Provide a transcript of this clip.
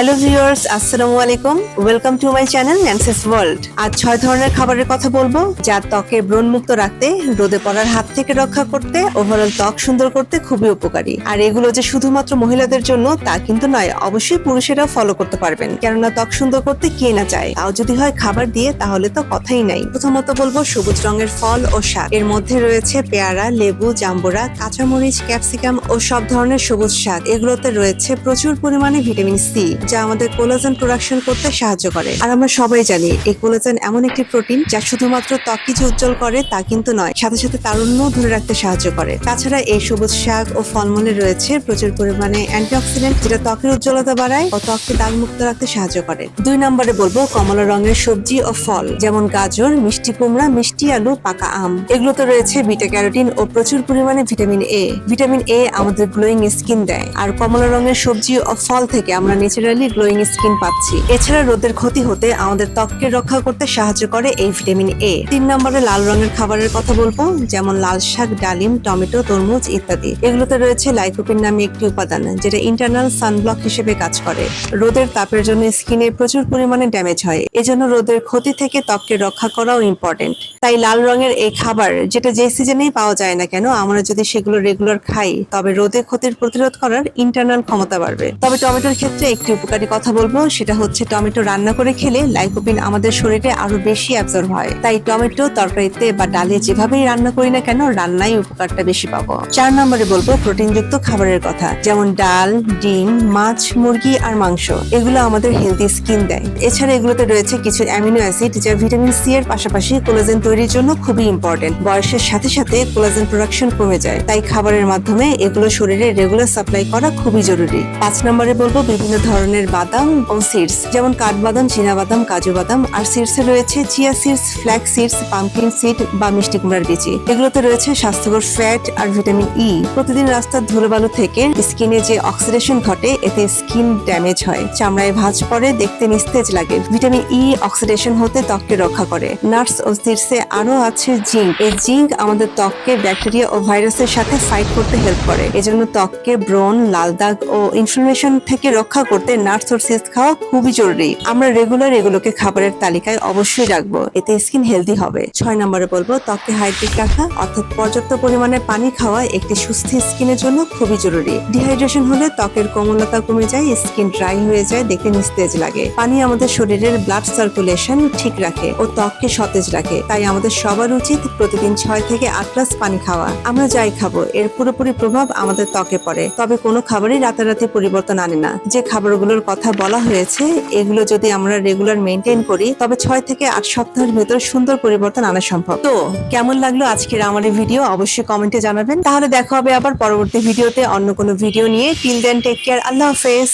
Hello viewers আসসালামু আলাইকুম welcome to my channel Nancy's world আজ ছয় ধরনের খাবারের কথা বলব, যা ত্বকে ব্রণমুক্ত রাখতে, রোদে পড়ার হাত থেকে রক্ষা করতে ওভারঅল ত্বক সুন্দর করতে খুবই উপকারী। আর এগুলো যে শুধুমাত্র মহিলাদের জন্য, তা কিন্তু নয়, অবশ্যই পুরুষেরাও ফলো করতে পারবেন। কেননা ত্বক সুন্দর করতে কে না চায়? তাও যদি হয় খাবার দিয়ে, তাহলে তো কথাই নাই। প্রথমত বলব সবুজ রঙের ফল ও শাক। এর মধ্যে রয়েছে পেয়ারা, লেবু, জাম্বুরা, কাঁচামরিচ, ক্যাপসিকাম ও সব ধরনের সবুজ শাক। এগুলোতে রয়েছে প্রচুর পরিমাণে ভিটামিন সি। যা আমাদের কোলাজেন প্রোডাকশন করতে সাহায্য করে। আর আমরা সবাই জানি, এই কোলাজেন এমন একটি প্রোটিন যা শুধুমাত্র ত্বককে যে উজ্জ্বল করে তা কিন্তু নয়, সাথে সাথে তারুণ্য ধরে রাখতে সাহায্য করে। তাছাড়া এই সবুজ শাক ও ফলমূলে রয়েছে প্রচুর পরিমাণে অ্যান্টিঅক্সিডেন্ট যেটা ত্বকের উজ্জ্বলতা বাড়ায় ও ত্বককে দাগমুক্ত রাখতে সাহায্য করে। দুই নম্বরে বলব কমলা রঙের সবজি ও ফল, যেমন গাজর, মিষ্টি কুমড়া, মিষ্টি আলু, পাকা আম। এগুলোতে রয়েছে বিটা ক্যারোটিন ও প্রচুর পরিমাণে ভিটামিন এ। ভিটামিন এ আমাদের গ্লোয়িং স্কিন দেয়। আর কমলা রঙের সবজি ও ফল থেকে আমরা ন্যাচারালি গ্লোয়িং স্কিন পাচ্ছি। এছাড়া রোদের ক্ষতি হতে আমাদের ত্বককে রক্ষা করতে সাহায্য করে এই ভিটামিন এ তিন নম্বরে লাল রঙের খাবারের কথা বলব, যেমন লাল শাক, ডালিম, টমেটো, তরমুজ ইত্যাদি। এগুলোতে রয়েছে লাইকোপিন নামে একটি উপাদান, যেটা ইন্টারনাল সানব্লক হিসেবে কাজ করে। রোদের তাপের জন্য স্কিনে প্রচুর পরিমাণে ড্যামেজ হয়। এজন্য রোদের ক্ষতি থেকে ত্বককে রক্ষা করাও ইম্পর্টেন্ট তাই লাল রঙের এই খাবার, যেটা যে সিজনেই পাওয়া যায় না কেন, আমরা যদি সেগুলো রেগুলার খাই, তবে রোদে ক্ষতির প্রতিরোধ করার ইন্টারনাল ক্ষমতা বাড়বে। তবে টমেটোর ক্ষেত্রে একটি উপকারী কথা বলব, সেটা হচ্ছে টমেটো রান্না করে খেলে লাইকোপিন আমাদের শরীরে আরও বেশি অ্যাবজর্ব হয়। তাই টমেটো, তরকারিতে বা ডালে যেভাবেই রান্না করি না কেন, রান্নায় উপকারটা বেশি পাবো। চার নম্বরে বলব প্রোটিনযুক্ত খাবারের কথা, যেমন ডাল, ডিম, মাছ, মুরগি আর মাংস। এগুলো আমাদের হেলদি স্কিন দেয়। এছাড়া এগুলোতে রয়েছে কিছু অ্যামিনো অ্যাসিড যা ভিটামিন সি এর পাশাপাশি কোলাজেন তৈরির জন্য খুবই ইম্পর্টেন্ট বয়সের সাথে সাথে কোলাজেন প্রোডাকশন কমে যায়। তাই খাবারের মাধ্যমে এগুলো শরীরে রেগুলার সাপ্লাই করা খুবই জরুরি। পাঁচ নম্বরে বলব বিভিন্ন ধরনের বাদাম ও সিডস যেমন কাঠবাদাম বাদাম কাজু বাদাম আর সিডসে রয়েছে chia seeds flax seeds pumpkin seed বা মিষ্টি কুমড়ার বিচি এগুলোতে রয়েছে স্বাস্থ্যকর ফ্যাট আর ভিটামিন ই প্রতিদিন রাস্তার ধুলোবালু থেকে স্কিনে যে অক্সিডেশন ঘটে, এতে স্কিন ড্যামেজ হয়। চামড়ায় ভাঁজ পড়ে, দেখতে নিস্তেজ লাগে। ভিটামিন ই অক্সিডেশন হতে ত্বককে রক্ষা করে। নার্স ও সিডসে আরও আছে জিঙ্ক এই জিঙ্ক আমাদের ত্বককে ব্যাকটেরিয়া ও ভাইরাসের সাথে ফাইট করতে হেল্প করে। এজন্য ত্বককে ব্রণ লাল দাগ ও ইনফ্লামেশন থেকে রক্ষা করতে নাটস ও সিডস খাওয়া খুবই জরুরি। আমরা রেগুলার এগুলোকে খাবারের তালিকায় অবশ্যই রাখব। এতে স্কিন হেলদি হবে। ছয় নম্বরে বলব, ত্বককে হাইড্রেট রাখা, অর্থাৎ পর্যাপ্ত পরিমাণে পানি খাওয়া একটি সুস্থ স্কিনের জন্য খুবই জরুরি। ডিহাইড্রেশন হলে ত্বকের কোমলতা কমে যায়, স্কিন ড্রাই হয়ে যায় নিস্তেজ লাগে। পানি আমাদের শরীরের ব্লাড সার্কুলেশন ঠিক রাখে ও ত্বককে সতেজ রাখে। তাই আমাদের সবার উচিত প্রতিদিন ছয় থেকে আট গ্লাস পানি খাওয়া। আমরা যাই খাব, এর পুরোপুরি প্রভাব আমাদের ত্বকে পড়ে। তবে কোনো খাবারই রাতারাতি পরিবর্তন আনে না। যে খাবারগুলোর কথা বলা হয়েছে, এগুলো যদি আমরা রেগুলার মেনটেন করি, তবে ছয় থেকে আট সপ্তাহের ভেতরে সুন্দর পরিবর্তন আনা সম্ভব। তো কেমন লাগল আজকের আমার এই ভিডিও অবশ্যই কমেন্টে জানাবেন। তাহলে দেখা হবে আবার পরবর্তী ভিডিওতে অন্য কোনো ভিডিও নিয়ে। টিল দেন টেক কেয়ার আল্লাহ হাফেজ।